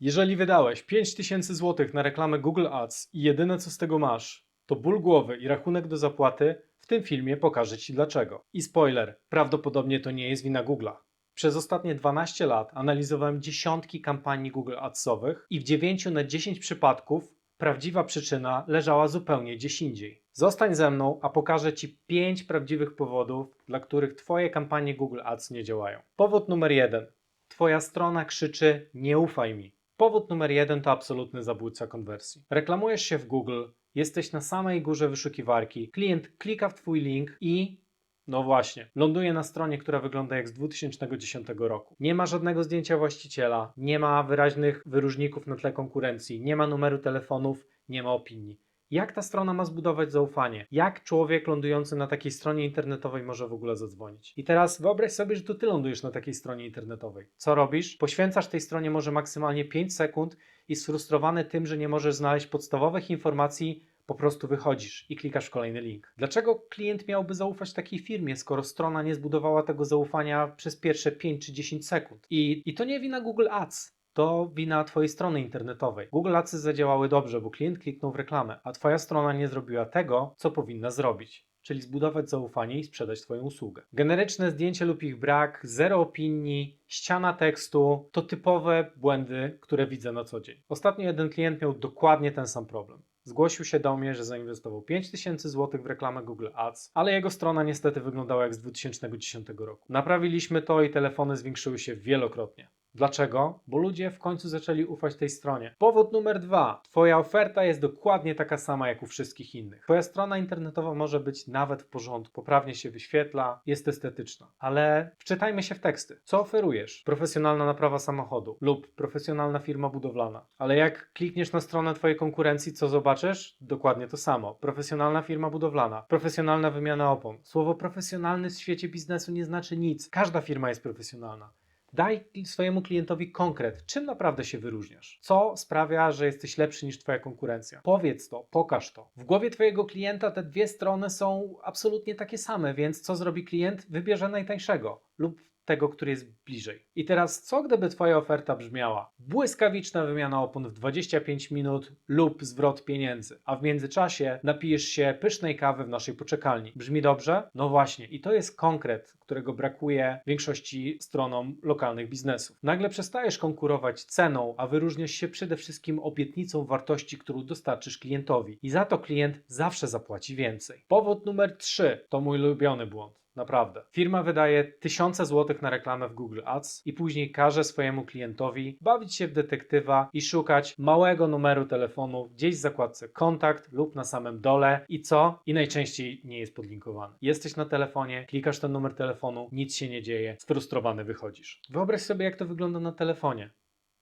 Jeżeli wydałeś 5000 zł na reklamę Google Ads i jedyne co z tego masz, to ból głowy i rachunek do zapłaty, w tym filmie pokażę Ci dlaczego. I spoiler, prawdopodobnie to nie jest wina Google'a. Przez ostatnie 12 lat analizowałem dziesiątki kampanii Google Adsowych i w 9 na 10 przypadków prawdziwa przyczyna leżała zupełnie gdzieś indziej. Zostań ze mną, a pokażę Ci 5 prawdziwych powodów, dla których Twoje kampanie Google Ads nie działają. Powód numer jeden. Twoja strona krzyczy nie ufaj mi. Powód numer jeden to absolutny zabójca konwersji. Reklamujesz się w Google, jesteś na samej górze wyszukiwarki, klient klika w Twój link i no właśnie, ląduje na stronie, która wygląda jak z 2010 roku. Nie ma żadnego zdjęcia właściciela, nie ma wyraźnych wyróżników na tle konkurencji, nie ma numeru telefonów, nie ma opinii. Jak ta strona ma zbudować zaufanie? Jak człowiek lądujący na takiej stronie internetowej może w ogóle zadzwonić? I teraz wyobraź sobie, że to ty lądujesz na takiej stronie internetowej. Co robisz? Poświęcasz tej stronie może maksymalnie 5 sekund i sfrustrowany tym, że nie możesz znaleźć podstawowych informacji, po prostu wychodzisz i klikasz w kolejny link. Dlaczego klient miałby zaufać takiej firmie, skoro strona nie zbudowała tego zaufania przez pierwsze 5 czy 10 sekund? I, i to nie wina Google Ads. To wina Twojej strony internetowej. Google Adsy zadziałały dobrze, bo klient kliknął w reklamę, a Twoja strona nie zrobiła tego, co powinna zrobić, czyli zbudować zaufanie i sprzedać Twoją usługę. Generyczne zdjęcie lub ich brak, zero opinii, ściana tekstu to typowe błędy, które widzę na co dzień. Ostatnio jeden klient miał dokładnie ten sam problem. Zgłosił się do mnie, że zainwestował 5000 zł w reklamę Google Ads, ale jego strona niestety wyglądała jak z 2010 roku. Naprawiliśmy to i telefony zwiększyły się wielokrotnie. Dlaczego? Bo ludzie w końcu zaczęli ufać tej stronie. Powód numer dwa. Twoja oferta jest dokładnie taka sama jak u wszystkich innych. Twoja strona internetowa może być nawet w porządku, poprawnie się wyświetla, jest estetyczna. Ale wczytajmy się w teksty. Co oferujesz? Profesjonalna naprawa samochodu lub profesjonalna firma budowlana. Ale jak klikniesz na stronę Twojej konkurencji, co zobaczysz? Dokładnie to samo. Profesjonalna firma budowlana, profesjonalna wymiana opon. Słowo profesjonalny w świecie biznesu nie znaczy nic. Każda firma jest profesjonalna. Daj swojemu klientowi konkret, czym naprawdę się wyróżniasz. Co sprawia, że jesteś lepszy niż Twoja konkurencja? Powiedz to, pokaż to. W głowie Twojego klienta te dwie strony są absolutnie takie same, więc co zrobi klient? Wybierze najtańszego lub tego, który jest bliżej. I teraz, co gdyby Twoja oferta brzmiała? Błyskawiczna wymiana opon w 25 minut lub zwrot pieniędzy, a w międzyczasie napijesz się pysznej kawy w naszej poczekalni. Brzmi dobrze? No właśnie, i to jest konkret, którego brakuje większości stronom lokalnych biznesów. Nagle przestajesz konkurować ceną, a wyróżniasz się przede wszystkim obietnicą wartości, którą dostarczysz klientowi. I za to klient zawsze zapłaci więcej. Powód numer 3 to mój ulubiony błąd. Naprawdę. Firma wydaje tysiące złotych na reklamę w Google Ads i później każe swojemu klientowi bawić się w detektywa i szukać małego numeru telefonu gdzieś w zakładce kontakt lub na samym dole i co? I najczęściej nie jest podlinkowany. Jesteś na telefonie, klikasz ten numer telefonu, nic się nie dzieje, sfrustrowany wychodzisz. Wyobraź sobie, jak to wygląda na telefonie.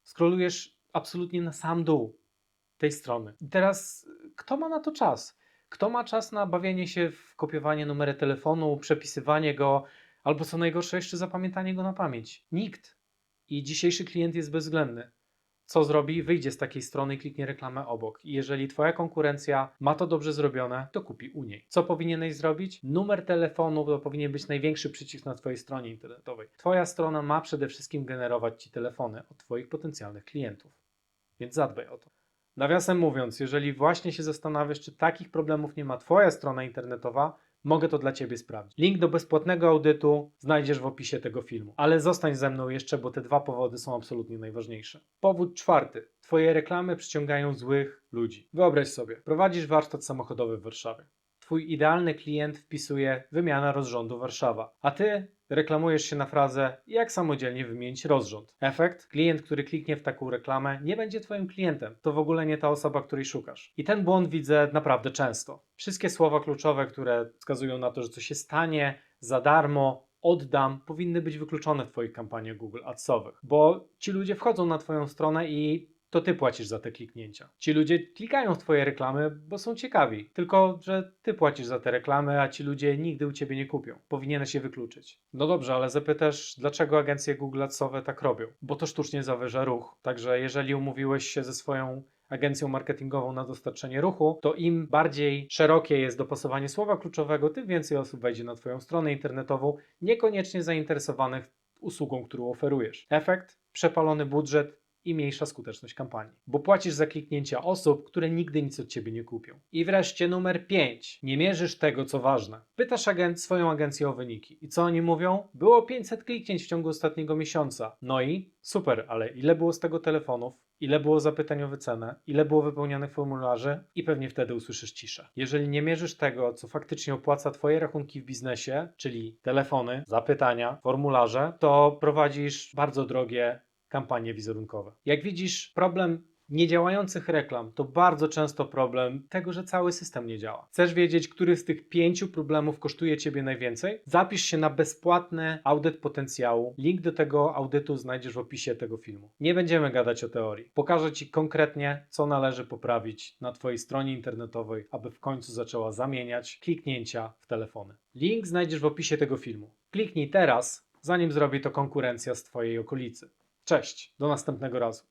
Scrollujesz absolutnie na sam dół tej strony. I teraz, kto ma na to czas? Kto ma czas na bawienie się w kopiowanie numeru telefonu, przepisywanie go, albo co najgorsze, jeszcze zapamiętanie go na pamięć? Nikt. I dzisiejszy klient jest bezwzględny. Co zrobi? Wyjdzie z takiej strony i kliknie reklamę obok. I jeżeli Twoja konkurencja ma to dobrze zrobione, to kupi u niej. Co powinieneś zrobić? Numer telefonu to powinien być największy przycisk na Twojej stronie internetowej. Twoja strona ma przede wszystkim generować Ci telefony od Twoich potencjalnych klientów. Więc zadbaj o to. Nawiasem mówiąc, jeżeli właśnie się zastanawiasz, czy takich problemów nie ma Twoja strona internetowa, mogę to dla Ciebie sprawdzić. Link do bezpłatnego audytu znajdziesz w opisie tego filmu. Ale zostań ze mną jeszcze, bo te dwa powody są absolutnie najważniejsze. Powód czwarty. Twoje reklamy przyciągają złych ludzi. Wyobraź sobie, prowadzisz warsztat samochodowy w Warszawie. Twój idealny klient wpisuje wymiana rozrządu Warszawa, a Ty reklamujesz się na frazę jak samodzielnie wymienić rozrząd. Efekt? Klient, który kliknie w taką reklamę, nie będzie Twoim klientem. To w ogóle nie ta osoba, której szukasz. I ten błąd widzę naprawdę często. Wszystkie słowa kluczowe, które wskazują na to, że coś się stanie za darmo, oddam, powinny być wykluczone w Twoich kampaniach Google Adsowych, bo ci ludzie wchodzą na Twoją stronę i to ty płacisz za te kliknięcia. Ci ludzie klikają w twoje reklamy, bo są ciekawi. Tylko, że ty płacisz za te reklamy, a ci ludzie nigdy u ciebie nie kupią. Powinieneś je wykluczyć. No dobrze, ale zapytasz, dlaczego agencje Google Adsowe tak robią? Bo to sztucznie zawyża ruch. Także jeżeli umówiłeś się ze swoją agencją marketingową na dostarczenie ruchu, to im bardziej szerokie jest dopasowanie słowa kluczowego, tym więcej osób wejdzie na Twoją stronę internetową, niekoniecznie zainteresowanych usługą, którą oferujesz. Efekt? Przepalony budżet i mniejsza skuteczność kampanii, bo płacisz za kliknięcia osób, które nigdy nic od ciebie nie kupią. I wreszcie numer 5. Nie mierzysz tego, co ważne. Pytasz agent, swoją agencję o wyniki. I co oni mówią? Było 500 kliknięć w ciągu ostatniego miesiąca. No i super, ale ile było z tego telefonów? Ile było zapytań o wycenę? Ile było wypełnionych formularzy? I pewnie wtedy usłyszysz ciszę. Jeżeli nie mierzysz tego, co faktycznie opłaca Twoje rachunki w biznesie, czyli telefony, zapytania, formularze, to prowadzisz bardzo drogie kampanie wizerunkowe. Jak widzisz, problem niedziałających reklam to bardzo często problem tego, że cały system nie działa. Chcesz wiedzieć, który z tych pięciu problemów kosztuje Ciebie najwięcej? Zapisz się na bezpłatny audyt potencjału. Link do tego audytu znajdziesz w opisie tego filmu. Nie będziemy gadać o teorii. Pokażę Ci konkretnie, co należy poprawić na Twojej stronie internetowej, aby w końcu zaczęła zamieniać kliknięcia w telefony. Link znajdziesz w opisie tego filmu. Kliknij teraz, zanim zrobi to konkurencja z Twojej okolicy. Cześć, do następnego razu.